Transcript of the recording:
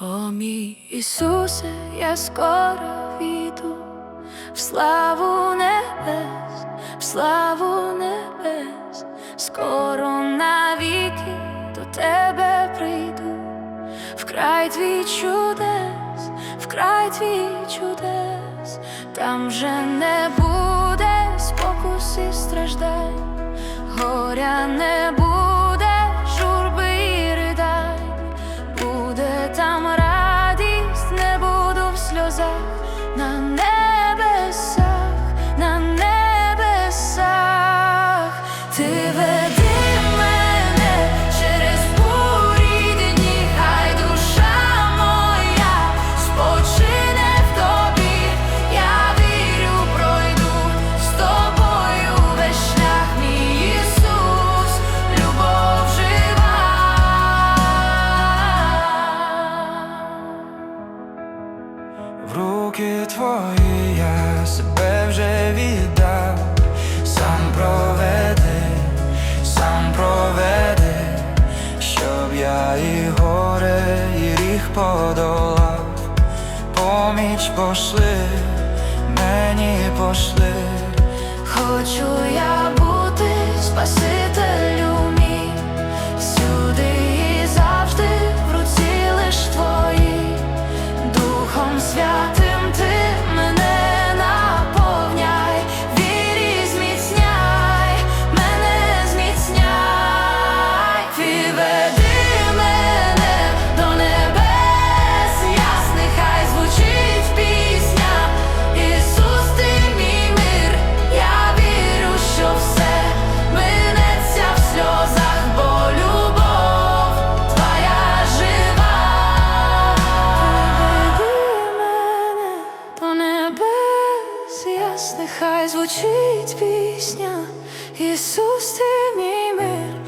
О мій Ісусе, я скоро війду в славу небес, в славу небес, скоро навіки до тебе прийду, в край твій чудес, в край твій чудес, там вже не буде спокуси страждань, горя не сльозах на небесах, на небесах, ти руки твої я себе вже віддав, сам проведи, сам проведи, щоб я і горе, і ріг подолав, поміч пошли, мені пошли. Хочу я нехай звучить пісня, Ісус, ти мій мир.